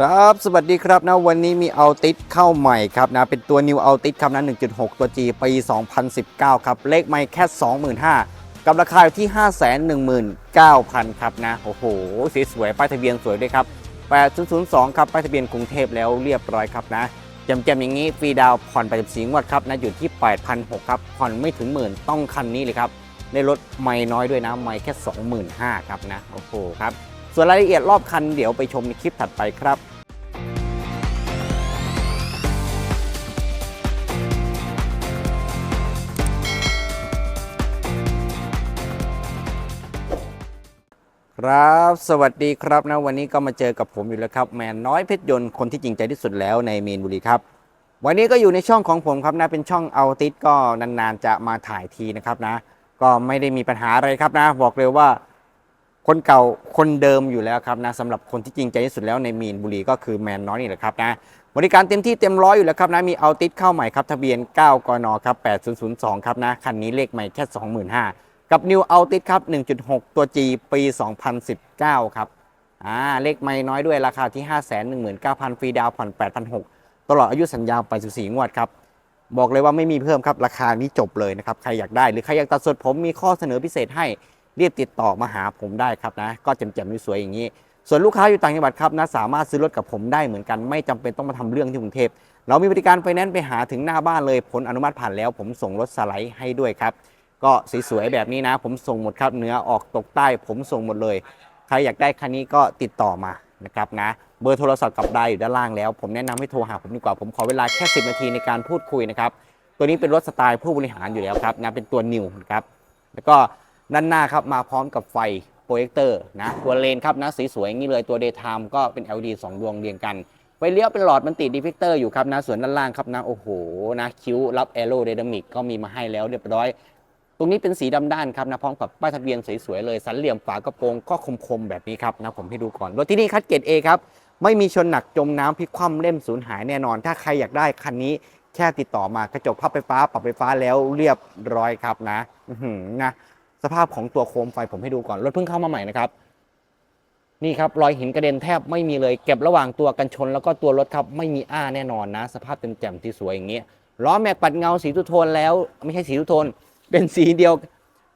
ครับสวัสดีครับนะวันนี้มีเอาติสเข้าใหม่ครับนะเป็นตัว New เอาติสครับนะ1.6 ตัว G ปี 2019 ครับ เลขไม่แค่ 25,000กับราคาอยู่ที่ 519,000 ครับนะ โอ้โหสีสวย ป้ายทะเบียนสวยด้วยครับ8002 ครับ ป้ายทะเบียนกรุงเทพแล้วเรียบร้อยครับนะแจำๆอย่างนี้ฟรีดาวน์ผ่อน84งวดครับนะอยู่ที่ 8,600 ครับ ผ่อนไม่ถึงหมื่นต้องคันนี้เลยครับได้รถไม่น้อยด้วยนะไม่แค่ 25,000 ครับนะโอ้โหครับ ส่วนรายละเอียดรอบคันเดี๋ยวไปชมในคลิปถัดไปครับครับสวัสดีครับนะวันนี้ก็มาเจอกับผมอยู่แล้วครับ แมนน้อยเพชรยนต์คนที่จริงใจที่สุดแล้วในเมนบุรีครับ วันนี้ก็อยู่ในช่องของผมครับนะเป็นช่องเอาติสก็นานๆจะมาถ่ายทีนะครับนะ ก็ไม่ได้มีปัญหาอะไรครับนะ บอกเลยว่า คนเก่าคนเดิมอยู่แล้วครับนะสำหรับคนที่จริงใจที่สุดแล้วในมีนบุรีก็คือแมนน้อยนี่แหละครับนะบริการเต็มที่เต็มร้อยอยู่แล้วครับนะมีเอาติดเข้าใหม่ครับทะเบียน 9 กนครับ8002 ครับนะคันนี้เลขใหม่แค่ 25,000 กับ New a l t i s ครับ 1.6 ตัว G ปี 2019 ครับอ่าเลขไม่น้อยด้วยราคาที่ 519,000 ฟรีดาวผ่อน 8,600 ตลอดอายุสัญญาไป14งวดครับบอกเลยว่าไม่มีเพิ่มครับราคานี้จบเลยนะครับใครอยากได้หรือใครอยากตัดสดผมมีข้อเสนอพิเศษให้ รีบติดต่อมาหาผมได้ครับนะ ก็แจ่มๆสวยๆอย่างนี้ ส่วนลูกค้าอยู่ต่างจังหวัดครับนะสามารถซื้อรถกับผมได้เหมือนกันไม่จำเป็นต้องมาทำเรื่องที่กรุงเทพเรามีบริการไฟแนนซ์ไปหาถึงหน้าบ้านเลยผลอนุมัติผ่านแล้ว ผมส่งรถสไลด์ให้ด้วยครับก็สวยๆแบบนี้นะ ผมส่งหมดครับเหนือออกตกใต้ ผมส่งหมดเลย ใครอยากได้คันนี้ก็ติดต่อมานะครับนะเบอร์โทรศัพท์กับไดอยู่ด้านล่างแล้ว ผมแนะนำให้โทรหาผมดีกว่าผมขอเวลาแค่ 10 นาทีในการพูดคุยนะครับตัวนี้เป็นรถสไตล์ผู้บริหารอยู่แล้วครับนะเป็นตัวนิวนะครับแล้วก็ ด้านหน้าครับมาพร้อมกับไฟโปรเจคเตอร์นะตัวเลนครับนะสีสวยอย่างนี้เลยตัว Daytime ก็เป็น LED 2 ดวงเรียงกันไฟเลี้ยวเป็นหลอดมันติดดีเฟกเตอร์อยู่ครับนะส่วนด้านล่างครับนะโอ้โหนะคิ้วรับแอโร d ด n มิกก็มีมาให้แล้วเรียบร้อย ตรงนี้เป็นสีดำด้านครับนะพร้อมกับป้ายทะเบียนสวยๆเลยสันเหลี่ยมฝากระโปรงก็คมๆแบบนี้ครับนะผมให้ดูก่อนรถที่นี่คัดเกรด A ครับไม่มีชนหนักจมน้ำพลิกคว่ำเล่มสูญหายแน่นอน ถ้าใครอยากได้คันนี้แค่ติดต่อมากระจกพับไฟฟ้าปรับไฟฟ้าแล้วเรียบร้อยครับนะนะ สภาพของตัวโคมไฟผมให้ดูก่อนรถเพิ่งเข้ามาใหม่นะครับนี่ครับรอยหินกระเด็นแทบไม่มีเลยเก็บระหว่างตัวกันชน แล้วก็ตัวรถครับไม่มีอ้าแน่นอนนะ สภาพเต็มแจ่มที่สวยอย่างนี้ยล้อแม็กปัดเงาสีทุโทนแล้ว ไม่ใช่สีทุโทน เป็นสีเดียว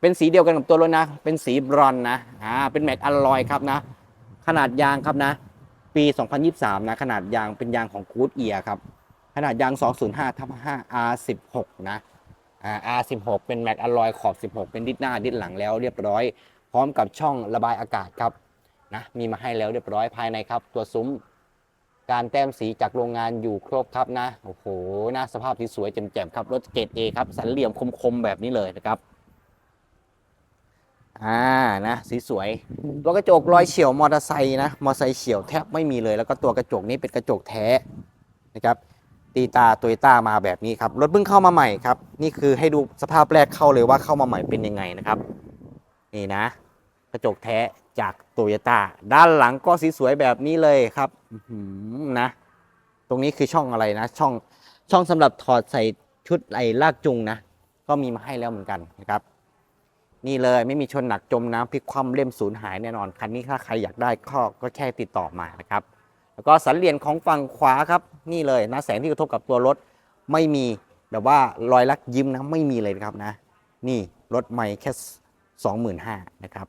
เป็นสีเดียวกันกับตัวรถนะ เป็นสีบรอนนะอ่าเป็นแม็กอลลอยครับนะ ขนาดยางครับนะ ปี 2023 นะ ขนาดยางเป็นยางของกูดเอียครับขนาดยาง 205ทับ5 R16 นะ R16 เป็นแม็กอลลอยขอบ 16 เป็นดิสหน้าดิสหลังแล้วเรียบร้อย พร้อมกับช่องระบายอากาศครับนะมีมาให้แล้วเรียบร้อยภายในครับ ตัวซุ้มการแต้มสีจากโรงงานอยู่ครบครับนะโอ้โหนะสภาพที่สวยแจ่มๆครับรถเกรด A ครับสันเหลี่ยมคมๆแบบนี้เลยนะครับอ่านะสีสวยตัวกระจกรอยเฉียวมอเตอร์ไซค์นะมอเตอร์ไซค์เฉียวแทบไม่มีเลย แล้วก็ตัวกระจกนี้เป็นกระจกแท้นะครับ ตีตาโตโยต้ามาแบบนี้ครับ รถเพิ่งเข้ามาใหม่ครับ นี่คือให้ดูสภาพแรกเข้าเลยว่าเข้ามาใหม่เป็นยังไงนะครับ นี่นะ กระจกแท้จากโตโยต้าด้านหลังก็สีสวยแบบนี้เลยครับนะ ตรงนี้คือช่องอะไรนะ ช่องช่องสำหรับถอดใส่ชุดไอ้ลากจุงนะ ก็มีมาให้แล้วเหมือนกันนะครับ นี่เลยไม่มีชนหนักจมน้ำพลิกคว่ำเล่มสูญหายแน่นอนคันนี้ถ้าใครอยากได้ก็ก็แค่ติดต่อมานะครับ แล้วก็สันเหลี่ยมของฝั่งขวาครับนี่เลยนะแสงที่กระทบกับตัวรถไม่มีแบบว่ารอยลักยิ้มนะไม่มีเลยครับนะ นี่รถใหม่แค่สองหมื่นห้านะครับ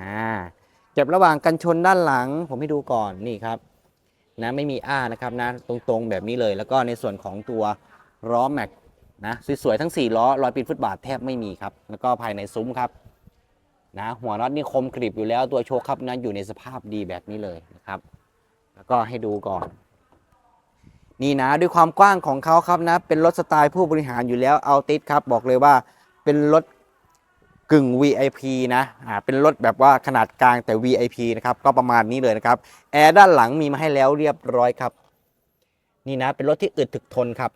อ่าเก็บระหว่างกันชนด้านหลัง ผมให้ดูก่อนนี่ครับนะไม่มีอ้านะครับนะตรงๆแบบนี้เลย แล้วก็ในส่วนของตัวล้อแม็กนะสวยๆทั้ง 4 ล้อรอยปีนฟุตบาทแทบไม่มีครับ แล้วก็ภายในซุ้มครับนะหัวน็อตนี่คมกริบอยู่แล้วตัวโชคครับนะอยู่ในสภาพดีแบบนี้เลยนะครับ แล้วก็ให้ดูก่อน นี่นะด้วยความกว้างของเขาครับนะ เป็นรถสไตล์ผู้บริหารอยู่แล้วเอาติดครับ บอกเลยว่าเป็นรถกึ่ง VIP นะอ่าเป็นรถแบบว่าขนาดกลางแต่ VIP นะครับ ก็ประมาณนี้เลยนะครับแอร์ด้านหลังมีมาให้แล้วเรียบร้อยครับ นี่นะเป็นรถที่อึดถึกทนครับ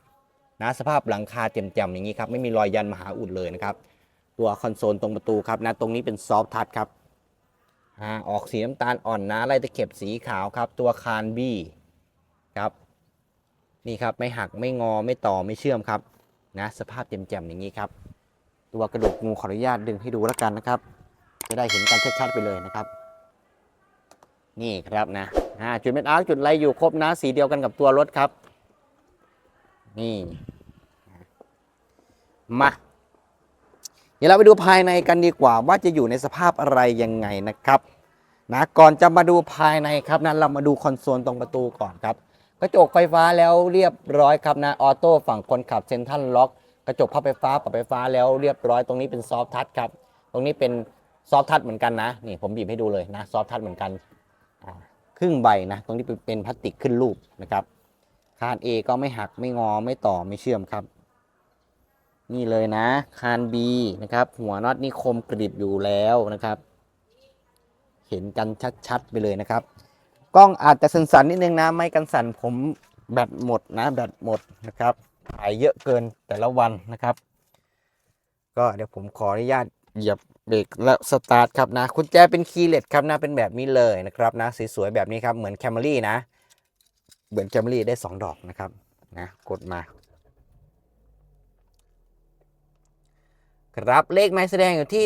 นะสภาพหลังคาเจ่มๆอย่างนี้ครับไม่มีรอยยันมหาอุดเลยนะครับ ตัวคอนโซลตรงประตูครับนะตรงนี้เป็นซอฟทัชครับ อ่าออกสีน้ำตาลอ่อนนะไล่ตะเข็บสีขาวครับ ตัวคานบี้ครับนี่ครับไม่หักไม่งอไม่ต่อไม่เชื่อมครับนะสภาพเจ่มๆอย่างนี้ครับ ตัวกระดูกงูขออนุญาตดึงให้ดูแล้วกันนะครับ จะได้เห็นกันชัดๆไปเลยนะครับ นี่ครับนะจุดเม็ดอาร์จุดไรอยู่ครบนะสีเดียวกันกับตัวรถครับ นี่มาเดี๋ยวเราไปดูภายในกันดีกว่าว่าจะอยู่ในสภาพอะไรยังไงนะครับ นะก่อนจะมาดูภายในครับนะเรามาดูคอนโซลตรงประตูก่อนครับกระจกไฟฟ้าแล้วเรียบร้อยครับนะออโต้ฝั่งคนขับเซนทันล็อกกระจกพับไฟฟ้าปรับไฟฟ้าแล้วเรียบร้อยตรงนี้เป็นซอฟทัชครับตรงนี้เป็นซอฟทัชเหมือนกันนะนี่ผมบีบให้ดูเลยนะซอฟทัชเหมือนกันครึ่งใบนะตรงนี้เป็นเป็นพลาสติกขึ้นรูปนะครับคาน A ก็ไม่หักไม่งอไม่ต่อไม่เชื่อมครับนี่เลยนะ คาน B นะครับ หัวน็อตนี่คมกริบอยู่แล้วนะครับ เห็นกันชัดๆไปเลยนะครับ กล้องอาจจะสั่นๆนิดนึงนะ ไม่กันสั่นผมแบตหมดนะแบตหมดนะครับถ่ายเยอะเกินแต่ละวันนะครับ ก็เดี๋ยวผมขออนุญาตเหยียบเบรกและสตาร์ทครับนะคุณแจเป็นคีย์เลสครับนะเป็นแบบนี้เลยนะครับนะสวยๆแบบนี้ครับเหมือนแคมรี่นะ เหมือนแคมรี่ได้ 2 ดอกนะครับนะกดมา ครับเลขไม้แสดงอยู่ที่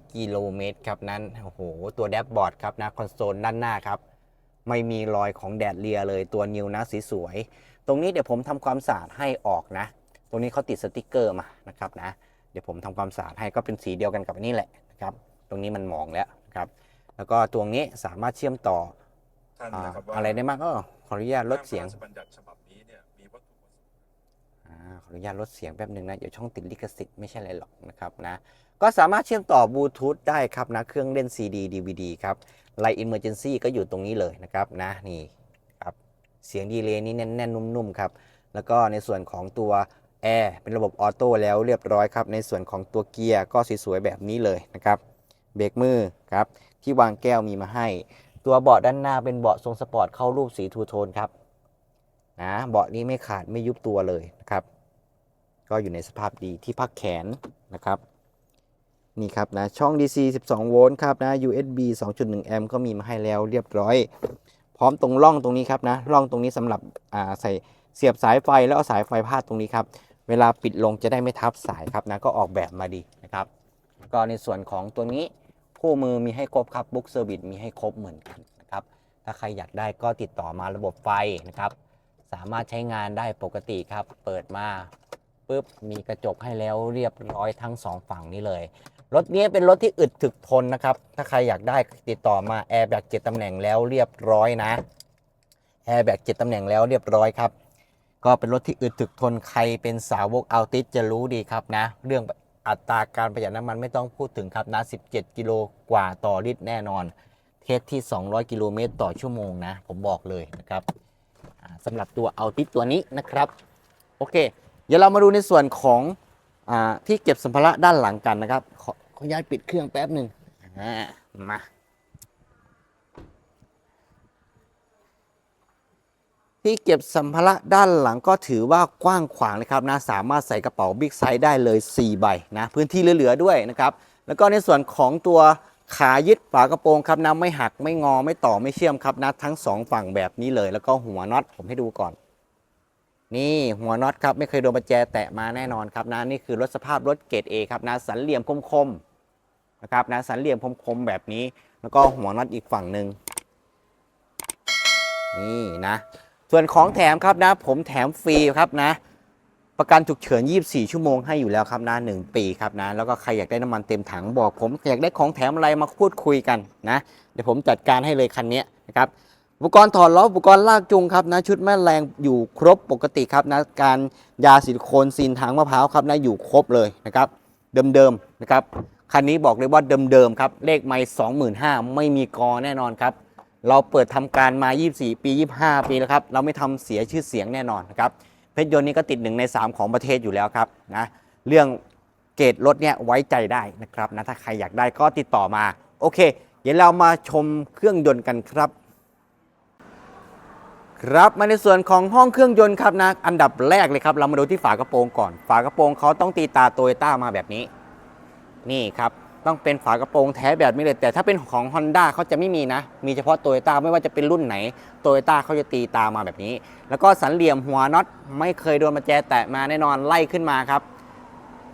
25,794 กิโลเมตรครับนั้น โอ้โห ตัวแดชบอร์ดครับนะคอนโซลด้านหน้าครับ ไม่มีรอยของแดดเลียเลยตัวนิวนะสีสวย ตรงนี้เดี๋ยวผมทำความสะอาดให้ออกนะ ตรงนี้เขาติดสติกเกอร์มานะครับนะ เดี๋ยวผมทำความสะอาดให้ก็เป็นสีเดียวกันกับอันนี้แหละนะครับ ตรงนี้มันมองแล้วนะครับ แล้วก็ตัวนี้สามารถเชื่อมต่อท่านอ่านะครับว่าอะไรได้มากก็ขออนุญาตลดเสียง ขออนุญาตลดเสียงแป๊บหนึ่งนะ เดี๋ยวช่องติดลิขสิทธิ์ไม่ใช่อะไรหรอกนะครับนะ ก็สามารถเชื่อมต่อบลูทูธได้ครับนะ เครื่องเล่น CD DVD ครับไลน์ Emergency ก็อยู่ตรงนี้เลยนะครับนะนี่ครับเสียงดีเลย์นี่แน่นๆ นุ่มๆครับ แล้วก็ในส่วนของตัวแอร์เป็นระบบออโต้แล้วเรียบร้อยครับ ในส่วนของตัวเกียร์ก็สวยๆแบบนี้เลยนะครับเบรกมือครับที่วางแก้วมีมาให้ ตัวเบาะด้านหน้าเป็นเบาะทรงสปอร์ตเข้ารูปสีทูโทนครับนะเบาะนี้ไม่ขาดไม่ยุบตัวเลยนะครับ ก็อยู่ในสภาพดีที่พักแขนนะครับนี่ครับนะช่อง DC 12 โวลต์ครับนะ USB 2.1 แอมป์ก็มีมาให้แล้วเรียบร้อย พร้อมตรงร่องตรงนี้ครับนะร่องตรงนี้สำหรับใส่เสียบสายไฟแล้วเอาสายไฟพาดตรงนี้ครับเวลาปิดลงจะได้ไม่ทับสายครับนะก็ออกแบบมาดีนะครับก็ในส่วนของตัวนี้คู่มือมีให้ครบครับบุ๊กเซอร์วิสมีให้ครบเหมือนกันนะครับถ้าใครอยากได้ก็ติดต่อมาระบบไฟนะครับสามารถใช้งานได้ปกติครับเปิดมา ปุ๊บมีกระจกให้แล้วเรียบร้อยทั้งสองฝั่งนี้เลยรถนี้เป็นรถที่อึดถึกทนนะครับ ถ้าใครอยากได้ติดต่อมาแอร์แบกเจ็ดตำแหน่งแล้วเรียบร้อยนะแอร์แบกเจ็ดตำแหน่งแล้วเรียบร้อยครับ ก็เป็นรถที่อึดถึกทนใครเป็นสาวกอัลติสจะรู้ดีครับนะ เรื่องอัตราการประหยัดน้ำมันไม่ต้องพูดถึงครับนะ 17 กิโลกว่าต่อลิตรแน่นอน เทสที่ 200 กิโลเมตรต่อชั่วโมงนะ ผมบอกเลยนะครับสำหรับตัวเอาติสตัวนี้นะครับ โอเค เดี๋ยวเรามาดูในส่วนของอที่เก็บสัมภาระด้านหลังกันนะครับ ขอขอย้ายปิดเครื่องแป๊บหนึ่งมาที่เก็บสัมภาระด้านหลังก็ถือว่ากว้างขวางเลยครับนะสามารถใส่กระเป๋าบิ๊กไซส์ได้เลย 4 ใบนะพื้นที่เหลือๆด้วยนะครับ แล้วก็ในส่วนของตัวขายึดฝากระโปรงครับนะไม่หักไม่งอไม่ต่อไม่เชื่อมครับนะทั้งสองฝั่งแบบนี้เลย แล้วก็หัวน็อตผมให้ดูก่อน นี่หัวน็อตครับไม่เคยโดนประแจแตะมาแน่นอนครับนะนี่คือรถสภาพรถเกรด A ครับนะสันเหลี่ยมคมๆนะครับนะสันเหลี่ยมคมๆแบบนี้ แล้วก็หัวน็อตอีกฝั่งหนึ่งนี่นะ ส่วนของแถมครับนะ ผมแถมฟรีครับนะ ประกันฉุกเฉิน 24 ชั่วโมงให้อยู่แล้วครับนะ1ปีครับนะแล้วก็ใครอยากได้น้ำมันเต็มถังบอก ผมอยากได้ของแถมอะไรมาพูดคุยกันนะเดี๋ยวผมจัดการให้เลยคันนี้นะครับ อุปกรณ์ถอดล้ออุปกรณ์ลากจูงครับนะชุดแม่แรงอยู่ครบปกติครับนะการยาซิลิโคนซีนถังมะพร้าวครับนะอยู่ครบเลยนะครับเดิมๆนะครับคันนี้บอกเลยว่าเดิมๆครับเลขไม่25,000ไม่มีกอแน่นอนครับเราเปิดทำการมา 24 ปี 25 ปีแล้วครับเราไม่ทำเสียชื่อเสียงแน่นอนนะครับเพชรยนต์นี่ก็ติดหนึ่งใน 3 ของประเทศอยู่แล้วครับนะเรื่องเกรดรถเนี่ยไว้ใจได้นะครับนะถ้าใครอยากได้ก็ติดต่อมา โอเค เดี๋ยวเรามาชมเครื่องยนต์กันครับ ครับมาในส่วนของห้องเครื่องยนต์ครับนะอันดับแรกเลยครับเรามาดูที่ฝากระโปรงก่อน ฝากระโปรงเขาต้องตีตาโตโยต้ามาแบบนี้ นี่ครับต้องเป็นฝากระโปรงแท้แบบนี้เลย แต่ถ้าเป็นของ Honda เขาจะไม่มีนะ มีเฉพาะโตโยต้าไม่ว่าจะเป็นรุ่นไหนโตโยต้าเขาจะตีตามาแบบนี้ แล้วก็สันเหลี่ยมหัวน็อตไม่เคยโดนมาแจแตะมาแน่นอนไล่ขึ้นมาครับ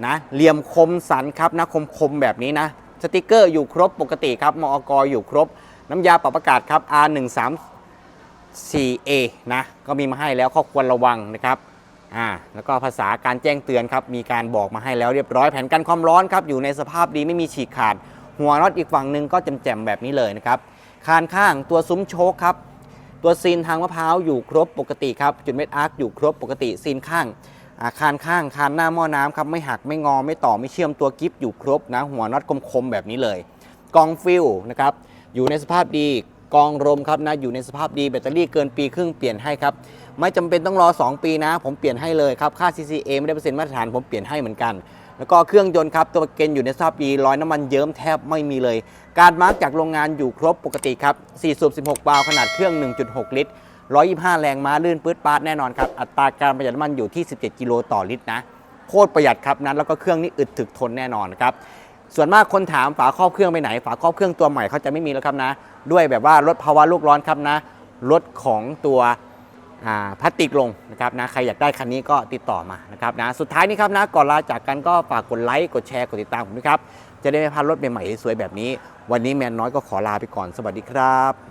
นะเหลี่ยมคมสันครับนะคมคมแบบนี้นะสติกเกอร์อยู่ครบปกติครับมอกอยู่ครบน้ำยาปรับอากาศครับ R13 4A นะก็มีมาให้แล้วข้อควรระวังนะครับอ่าแล้วก็ภาษาการแจ้งเตือนครับมีการบอกมาให้แล้วเรียบร้อยแผนกันความร้อนครับอยู่ในสภาพดีไม่มีฉีกขาด หัวน็อตอีกฝั่งหนึ่งก็แจ่มๆแบบนี้เลยนะครับคานข้างตัวซุ้มโชคครับตัวซีนทางมะพร้าวอยู่ครบปกติครับจุดเม็ดอาร์คอยู่ครบปกติซีนข้างอาคานข้างคานหน้าหม้อน้ำครับไม่หักไม่งอไม่ต่อไม่เชื่อมตัวกิฟอยู่ครบนะหัวน็อตคมๆแบบนี้เลย กองฟิลนะครับอยู่ในสภาพดี กองลมครับนะอยู่ในสภาพดีแบตเตอรี่เกินปีครึ่งเปลี่ยนให้ครับไม่จำเป็นต้องรอ 2 ปีนะ ผมเปลี่ยนให้เลยครับค่า CCA ไม่ได้เปอร์เซ็นต์มาตรฐานผมเปลี่ยนให้เหมือนกัน แล้วก็เครื่องยนต์ครับตัวเกนอยู่ในสภาพดีร้อยน้ำมันเยิ้มแทบไม่มีเลย การมาร์กจากโรงงานอยู่ครบปกติครับ4สูบ16วาล์วขนาดเครื่อง 1.6 ลิตร 125 แรงม้าลื่นปื๊ดปาดแน่นอนครับอัตราการประหยัดน้ำมันอยู่ที่ 17 กิโลต่อลิตรนะโคตรประหยัดครับนั้นแล้วก็เครื่องนี้อึดถึกทนแน่นอนครับ ส่วนมากคนถามฝาครอบเครื่องไปไหน ฝาครอบเครื่องตัวใหม่เขาจะไม่มีแล้วครับนะ ด้วยแบบว่าลดภาวะลูกร้อนครับนะลดของตัวพลาสติกลงนะครับนะใครอยากได้คันนี้ก็ติดต่อมานะครับนะสุดท้ายนี้ครับนะก่อนลาจากกันก็ฝากกดไลค์กดแชร์กดติดตามผมด้วยครับจะได้ไม่พลาดรถใหม่ๆสวยแบบนี้ วันนี้แมนน้อยก็ขอลาไปก่อนสวัสดีครับ